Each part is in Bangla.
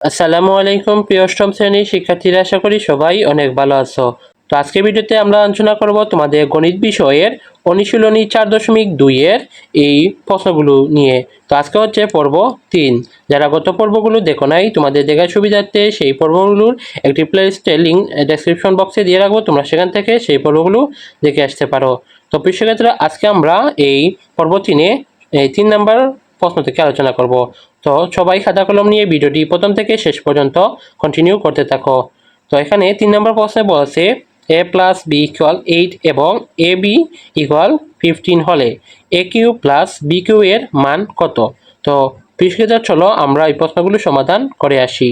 আসসালামু আলাইকুম, প্রিয় অষ্টম শ্রেণির শিক্ষার্থীরা, আশা করি সবাই অনেক ভালো আছো। তো আজকের ভিডিওতে আমরা আলোচনা করব তোমাদের গণিত বিষয়ের অনুশীলনী চার দশমিক দুইয়ের এই প্রশ্নগুলো নিয়ে। তো আজকে হচ্ছে পর্ব তিন। যারা গত পর্বগুলো দেখো নাই, তোমাদের দেখার সুবিধার্থে সেই পর্বগুলোর একটি প্লে লিস্টে লিঙ্ক ডেসক্রিপশন বক্সে দিয়ে রাখব। তোমরা সেখান থেকে সেই পর্বগুলো দেখে আসতে পারো। তো প্রিয় আজকে আমরা এই পর্ব তিনে, এই তিন নাম্বার প্রশ্ন থেকে আলোচনা করব। তো সবাই খাতা কলম নিয়ে ভিডিওটি প্রথম থেকে শেষ পর্যন্ত কন্টিনিউ করতে থাকো। তো এখানে তিন নম্বর প্রশ্নে বলছে A plus B equal eight এবং এ বি ইকুয়াল ফিফটিন হলে A cube plus B cube এর মান কত? তো কৃষিক্ষেত্রা চলো আমরা এই প্রশ্নগুলো সমাধান করে আসি।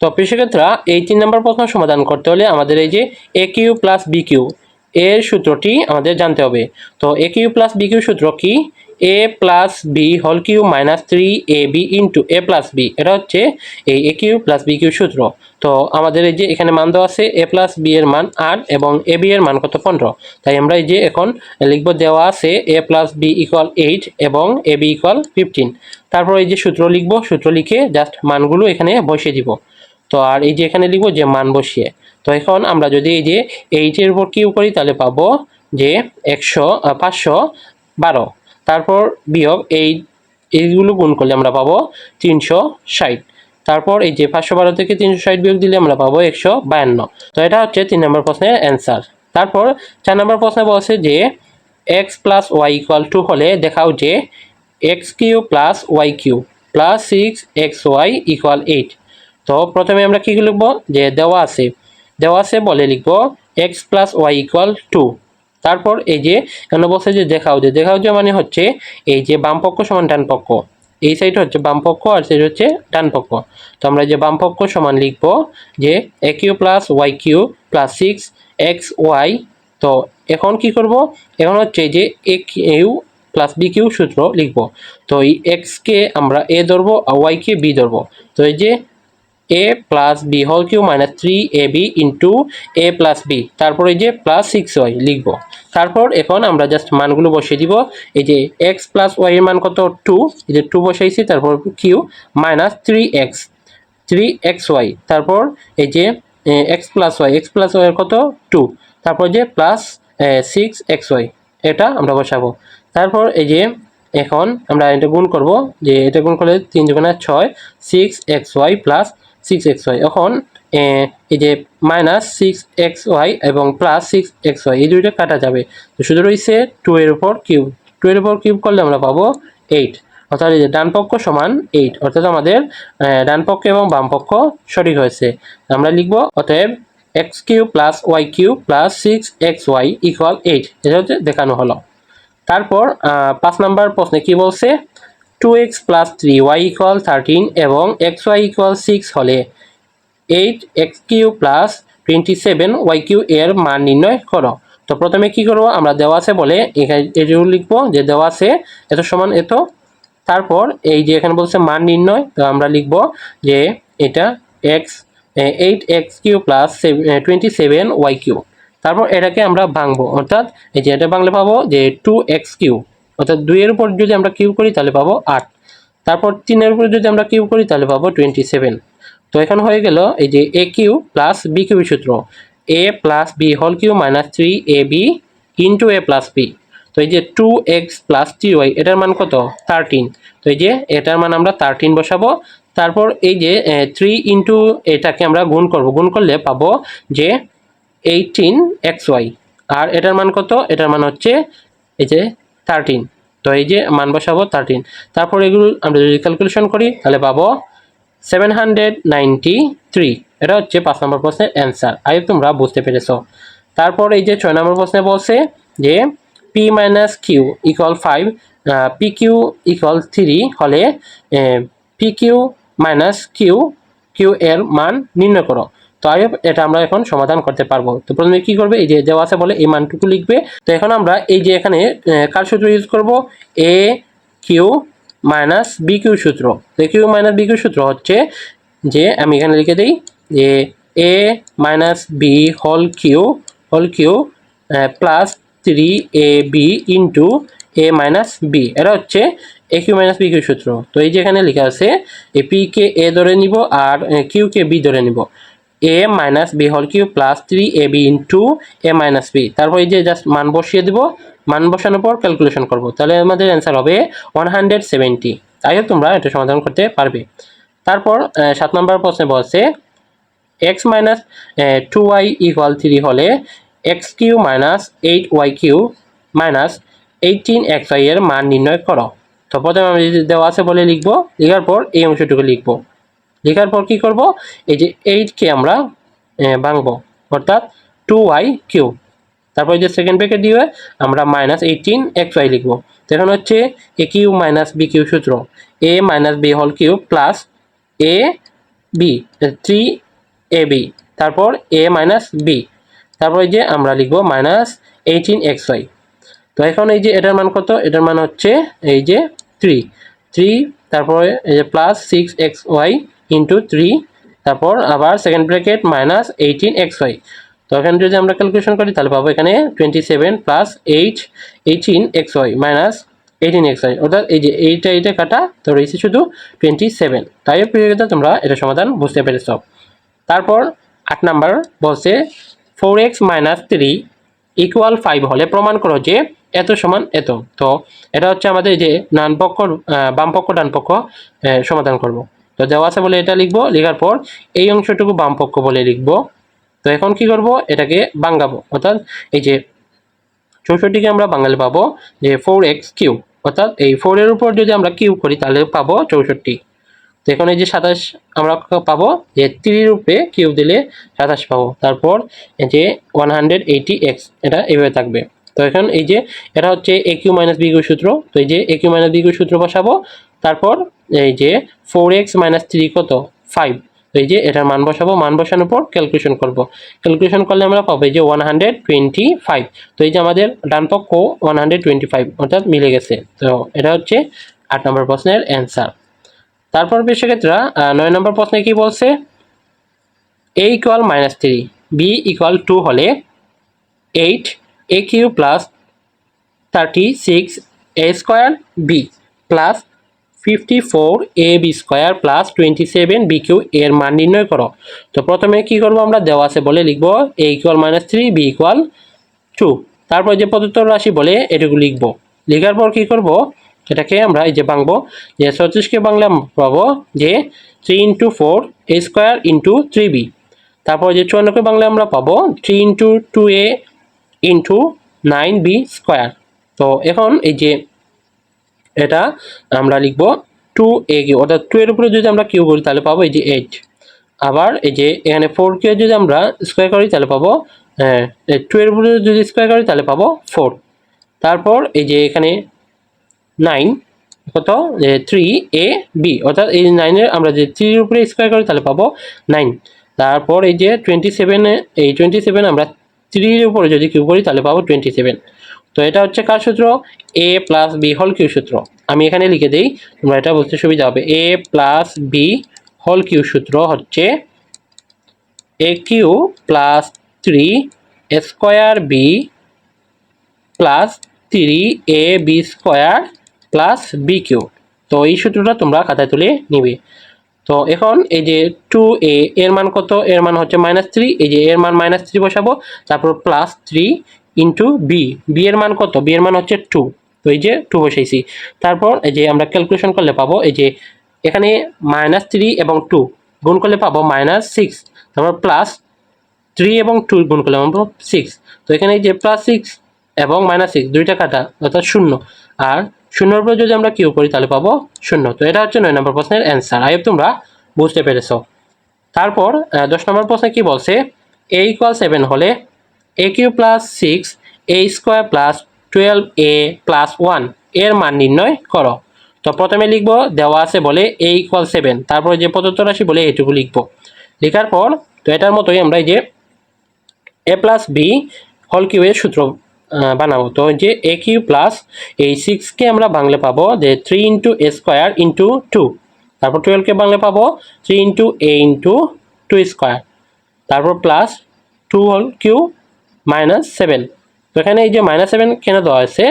তো কৃষিক্ষেত্রা এই তিন নম্বর প্রশ্ন সমাধান করতে হলে আমাদের এই যে a cube plus b cube এর সূত্রটি আমাদের জানতে হবে। তো a cube plus b cube সূত্র কি? A plus b whole cube minus three a b into a plus b এটা হচ্ছে এই a cube plus b cube সূত্র। তো আমাদের এই যে এখানে মান দেওয়া আছে এ প্লাস বি এর মান আট এবং এ বি এর মান কত? পনেরো। তাই আমরা এই যে এখন লিখব দেওয়া আছে a plus b equal eight এবং এ বি ইকুয়াল ফিফটিন তারপর এই যে সূত্র লিখব, সূত্র লিখে জাস্ট মানগুলো এখানে বসিয়ে দিব। তো আর এই যে এখানে লিখব যে মান বসিয়ে। তো এখন আমরা যদি এই যে এইটের উপর কিউ করি, তাহলে পাবো যে একশো, পাঁচশো বারো। তারপর বিয়োগ এই, এইগুলো গুণ করলে আমরা পাবো তিনশো ষাট। তারপর এই যে পাঁচশো বারো থেকে তিনশো ষাট বিয়োগ দিলে আমরা পাবো একশো বায়ান্ন। তো এটা হচ্ছে তিন নম্বর প্রশ্নের অ্যান্সার তারপর চার নম্বর প্রশ্নে বলছে যে x plus y equal two হলে দেখাও যে x cube plus y cube plus six x y equal eight তো প্রথমে আমরা কী লিখব? যে দেওয়া আছে। দেওয়া আছে বলে লিখব x plus y equal two তারপর এই যে এখানে বলছে যে দেখাও যে মানে হচ্ছে এই যে বাম পক্ষ সমান ডান পক্ষ। এই সাইড হচ্ছে বাম পক্ষ আর সাইড হচ্ছে ডান পক্ষ। তো আমরা যে বাম পক্ষ সমান লিখব যে a cube plus y cube plus six x y তো এখন কি করব? এখন হচ্ছে যে a cube plus b cube সূত্র লিখব। তো এই এক্সকে আমরা এ ধরবো আর ওয়াইকে বি ধরবো। তো এই যে a plus b whole cube minus three a b into a plus b তারপর এই যে প্লাস সিক্স ওয়াই লিখব। তারপর এখন আমরা জাস্ট মানগুলো বসিয়ে দিব। এই যে এক্স প্লাস ওয়াই এর মান কত? টু এই যে টু বসাইছি, তারপর cube minus three x three x y তারপর এই যে x plus y x plus y কত? টু তারপর যে প্লাস সিক্স এক্স ওয়াই এটা আমরা বসাবো। তারপর এই যে এখন আমরা এটা গুণ করব। যে এটা গুণ করলে তিন দুগুণা ছয়। Six x y plus six x y এখন এই যে মাইনাস সিক্স এক্স ওয়াই এবং প্লাস সিক্স এক্স ওয়াই এই দুইটা কাটা যাবে। তো শুধু রয়েছে টু এর উপর কিউব টু এর উপর কিউব করলে আমরা পাবো এইট অর্থাৎ এই যে ডান পক্ষ সমান এইট অর্থাৎ আমাদের ডান পক্ষ এবং বাম পক্ষ সঠিক হয়েছে। আমরা লিখব, অতএব x cube plus y cube plus six x y equal eight এটা হচ্ছে দেখানো হলো। তারপর পাঁচ নাম্বার প্রশ্নে কি বলছে? Two x plus three y equal thirteen এবং এক্স ওয়াই ইকুয়াল সিক্স হলে eight x cube plus twenty seven y cube এর মান নির্ণয় করো। তো প্রথমে কি করব? আমরা দেওয়া আছে বলে এখানে এটিও লিখব যে দেওয়া আছে এত সমান এত। তারপর এই যে এখানে বলছে মান নির্ণয়, তো আমরা লিখব যে এটা x eight x cube plus twenty seven y cube তারপর এটাকে আমরা ভাঙবো। অর্থাৎ এই যে এটা ভাঙলে পাবো যে টু এক্স কিউ অর্থাৎ দুইয়ের উপর যদি আমরা কিউ করি, তাহলে পাবো আট। তারপর তিনের উপর যদি আমরা কিউ করি, তাহলে পাবো টোয়েন্টি সেভেন তো এখন হয়ে গেল এই যে a cube plus b cube সূত্র। A plus b whole cube minus three a b into a plus b তো এই যে two x plus three y এটার মান কত? থার্টিন তো এই যে এটার মান আমরা থার্টিন বসাবো। তারপর এই যে থ্রি ইন্টু এটাকে আমরা গুণ করব। গুণ করলে পাবো যে এইটিন এক্স ওয়াই আর এটার মান কত? এটার মান হচ্ছে এই যে থার্টিন তো এই যে মান বসাবো থার্টিন তারপর এগুলো আমরা যদি ক্যালকুলেশন করি, তাহলে পাবো সেভেন হান্ড্রেড নাইনটি থ্রি এটা হচ্ছে পাঁচ নম্বর প্রশ্নের অ্যান্সার আই তোমরা বুঝতে পেরেছ। তারপর এই যে ছয় নম্বর প্রশ্নে বলছে যে p minus q equal five p q equal three হলে p cube minus q cube এর মান নির্ণয় করো। তো হোপ এটা আমরা এখন সমাধান করতে পারব। তো প্রথমে কি করবে? এই যে দেওয়া আছে বলে এই মানটুকু লিখবে। তো এখন আমরা এই যে এখানে কার সূত্র ইউজ করব? A cube minus b cube সূত্র। তো কিউ মাইনাস বি কিউ সূত্র হচ্ছে যে আমি এখানে লিখে দিই যে a minus b whole cube whole cube plus three a b into a minus b এটা হচ্ছে a cube minus b cube সূত্র। তো এই যে এখানে লেখা আছে এ পি কে এ ধরে নিব আর কিউ কে বি ধরে নিব। A minus b whole cube plus three a b into a minus b তারপর এই যে জাস্ট মান বসিয়ে দিব। মান বসানোর পর ক্যালকুলেশন করব। তাহলে আমাদের অ্যান্সার হবে ওয়ান হান্ড্রেড সেভেন্টি তাই তোমরা এটা সমাধান করতে পারবে। তারপর সাত নম্বর প্রশ্নে বলছে x minus two y equal three হলে x cube minus eight y cube minus eighteen x y এর মান নির্ণয় করো। তো প্রথমে আমি দেওয়া আছে বলে লিখব। লেখার পর এই অংশটুকু লিখব। লেখার পর কি করব? এই যে এইটকে আমরা ভাঙবো। অর্থাৎ টু ওয়াই কিউ তারপর যে সেকেন্ড ব্রেকেট দিয়ে আমরা মাইনাস এইটিন এক্স ওয়াই লিখব। তো এখন হচ্ছে a cube minus b cube সূত্র। A minus b whole cube plus a b three a b তারপর এ মাইনাস বি তারপর যে আমরা লিখব মাইনাস এইটিন এক্স ওয়াই তো এখন এই যে এটার মান কত? এটার মান হচ্ছে এই যে থ্রি থ্রি তারপরে এই যে plus six x y into three তারপর আবার second bracket minus eighteen x y তো এখানে যদি আমরা ক্যালকুলেশন করি তাহলে পাবো এখানে twenty seven plus eight eighteen x y minus eighteen x y অর্থাৎ এই যে এইটা এইটা কাটা তো রয়েছে শুধু টোয়েন্টি সেভেন তাই প্রিয় তোমরা এটা সমাধান বুঝতে পেরেছ। তারপর আট নাম্বার বলছে four x minus three equal five হলে প্রমাণ করো যে এত সমান এত। তো এটা হচ্ছে আমাদের যে ডান পক্ষ আহ, বাম পক্ষ ডান পক্ষ আহ, সমাধান করব। তো দেওয়া আছে বলে এটা লিখব, লেখার পর এই অংশটুকু বামপক্ষ বলে লিখব। তো এখন কি করব? এটাকে বাঙ্গাবো। অর্থাৎ এই যে চৌষট্টিকে আমরা বাঙালি পাবো যে ফোর এক্স কিউ অর্থাৎ এই ফোরের উপর যদি আমরা কিউ করি, তাহলে পাবো চৌষট্টি। তো এখন এই যে সাতাশ আমরা পাবো, যে তিরির রূপে কিউ দিলে সাতাশ পাবো। তারপর এই যে ওয়ান হান্ড্রেড এইটি এক্স এটা এইভাবে থাকবে। তো এখন এই যে, এটা হচ্ছে এ কিউ মাইনাস বি সূত্র। তো এই যে এ কিউ মাইনাস বি সূত্র বসাবো তারপর এই যে ফোর এক্স মাইনাস থ্রি কত? ফাইভ এই যে এটার মান বসাবো, মান বসানোর পর ক্যালকুলেশন করব। ক্যালকুলেশন করলে আমরা পাবো এই যে ওয়ান হান্ড্রেড টোয়েন্টি ফাইভ তো এই যে আমাদের ডান পক্ষ ওয়ান হান্ড্রেড টোয়েন্টি ফাইভ অর্থাৎ মিলে গেছে। তো এটা হচ্ছে আট নম্বর প্রশ্নের অ্যান্সার তারপর সেক্ষেত্রে নয় নম্বর প্রশ্নে কি বলছে? A equal minus three b equal two হলে eight a cube plus thirty six a square b plus fifty four a b square plus twenty seven b cube এর মান নির্ণয় করো। তো প্রথমে কি করব আমরা? দেওয়া আছে বলে লিখব a equal minus three b equal two তারপর যে প্রদত্ত রাশি বলে এটুকু লিখব। লেখার পর কি করব? এটাকে আমরা এই যে ভাঙবো, যে ছত্রিশকে বাংলা পাবো যে three into four a square into three b তারপর যে চুয়ান্নকে বাংলা আমরা পাবো three into two a into nine b square তো এখন এই যে এটা আমরা লিখব টু এ কিউ অর্থাৎ টু এর উপরে যদি আমরা কিউ করি, তাহলে পাবো এই যে এইট আবার এই যে এখানে ফোর কে যদি আমরা স্কোয়ার করি, তাহলে পাবো হ্যাঁ টু এর উপরে যদি স্কোয়ার করি, তাহলে পাবো ফোর তারপর এই যে এখানে নাইন কত? থ্রি এ বি অর্থাৎ এই নাইনের আমরা যে থ্রির উপরে স্কোয়ার করি, তাহলে পাবো নাইন তারপর এই যে টোয়েন্টি সেভেনে এই টোয়েন্টি সেভেন আমরা থ্রির উপরে যদি কিউ করি, তাহলে পাবো টোয়েন্টি সেভেন তো এটা হচ্ছে কার সূত্র? A plus b whole cube সূত্র। আমি এখানে লিখে দিই, তোমরা এটা বুঝতে সুবিধা হবে। A plus b whole cube সূত্র হচ্ছে a cube plus three square b plus three a b square plus b cube তো এই সূত্রটা তোমরা খাতায় তুলে নিবে। তো এখন এই যে টু এ এর মান কত? এর মান হচ্ছে মাইনাস থ্রি এই যে এর মান মাইনাস থ্রি বসাবো, তারপর plus three into b b এর মান কত? বি এর মান হচ্ছে টু তো এই যে টু বসাইছি। তারপর এই যে আমরা ক্যালকুলেশন করলে পাবো, এই যে এখানে মাইনাস থ্রি এবং টু গুণ করলে পাবো মাইনাস সিক্স তারপর প্লাস থ্রি এবং টু গুণ করলে আমরা সিক্স তো এখানে এই যে প্লাস সিক্স এবং মাইনাস সিক্স দুইটা কাটা, অর্থাৎ শূন্য। আর শূন্যর উপর যদি আমরা কিউ করি, তাহলে পাবো শূন্য। তো এটা হচ্ছে নয় নম্বর প্রশ্নের অ্যান্সার আই তোমরা বুঝতে পেরেছ। তারপর দশ নম্বর প্রশ্নে কি বলছে? এ ইকুয়াল সেভেন হলে a cube plus six a square plus twelve a plus ওয়ানের মান নির্ণয় করো। তো প্রথমে লিখব দেওয়া আছে বলে এ ইকুয়াল সেভেন তারপরে যে প্রদত্ত রাশি বলে এটুকু লিখব। লেখার পর তো এটার মতোই আমরা এই যে এ প্লাস বি হল কিউবের সূত্র আহ, বানাবো। তো যে এ কিউ প্লাস এই সিক্সকে আমরা বাংলা পাবো যে three into a square into two তারপর টুয়েলভকে বাংলা পাবো three into a into two square তারপর plus two whole cube minus seven তো এখানে এই যে মাইনাস সেভেন কেন দেওয়া আছে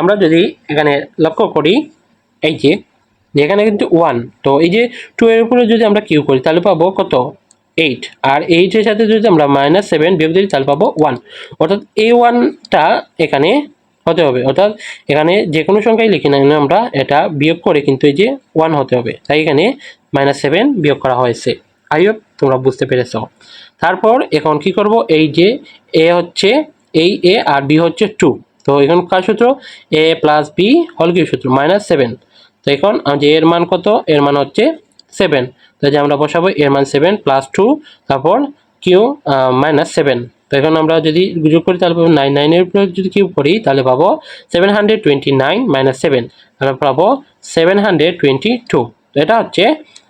আমরা যদি এখানে লক্ষ্য করি, এই যে এখানে কিন্তু ওয়ান তো এই যে টু এর উপরে যদি আমরা কিউ করি, তাহলে পাবো কত? এইট আর এইটের সাথে যদি আমরা মাইনাস সেভেন বিয়োগ দিই তাহলে পাবো ওয়ান অর্থাৎ এই ওয়ানটা এখানে হতে হবে। অর্থাৎ এখানে যে কোনো সংখ্যায় লিখি না আমরা এটা বিয়োগ করে কিন্তু এই যে ওয়ান হতে হবে। তাই এখানে মাইনাস সেভেন বিয়োগ করা হয়েছে। আই হোপ তোমরা বুঝতে পেরেছ। তারপর এখন কি করব? এই যে এ হচ্ছে এই এ আর বি হচ্ছে টু। তো এখন কার সূত্র? এ প্লাস বি হল কি সূত্র? Minus seven. তো এখন যে এর মান কত? এর মান হচ্ছে সেভেন। তো যে আমরা বসাবো এর মান সেভেন প্লাস টু, তারপর কিউ মাইনাস সেভেন। তো এখন আমরা যদি যোগ করি, তাহলে পাবো নাইন নাইনের উপরে যদি কিউ করি, তাহলে পাবো seven hundred twenty nine minus seven. তাহলে পাবো সেভেন হান্ড্রেড টোয়েন্টি টু। তো এটা হচ্ছে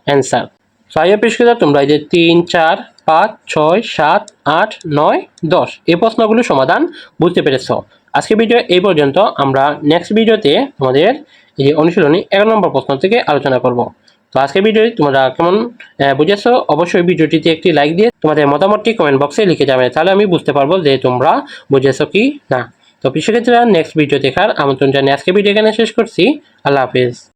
অ্যান্সার। সাইয়া পেশকিদা তোমরা এই যে তিন, চার, পাঁচ, ছয়, সাত, আট, নয়, দশ। এই প্রশ্নগুলোর সমাধান বুঝতে পেরেছ। আজকে ভিডিও এই পর্যন্ত। আমরা নেক্সট ভিডিওতে তোমাদের এই যে অনুশীলনী এক নম্বর প্রশ্ন থেকে আলোচনা করব। তো আজকে ভিডিও তোমরা কেমন বুঝেছ? অবশ্যই ভিডিওটিতে একটি লাইক দিয়ে তোমাদের মতামতটি কমেন্ট বক্সে লিখে যাবে। তাহলে আমি বুঝতে পারব যে তোমরা বুঝেছ কি না। তো সেক্ষেত্রে নেক্সট ভিডিও দেখার আমন্ত্রণ জানিয়ে আজকে ভিডিও এখানে শেষ করছি। আল্লাহ হাফিজ।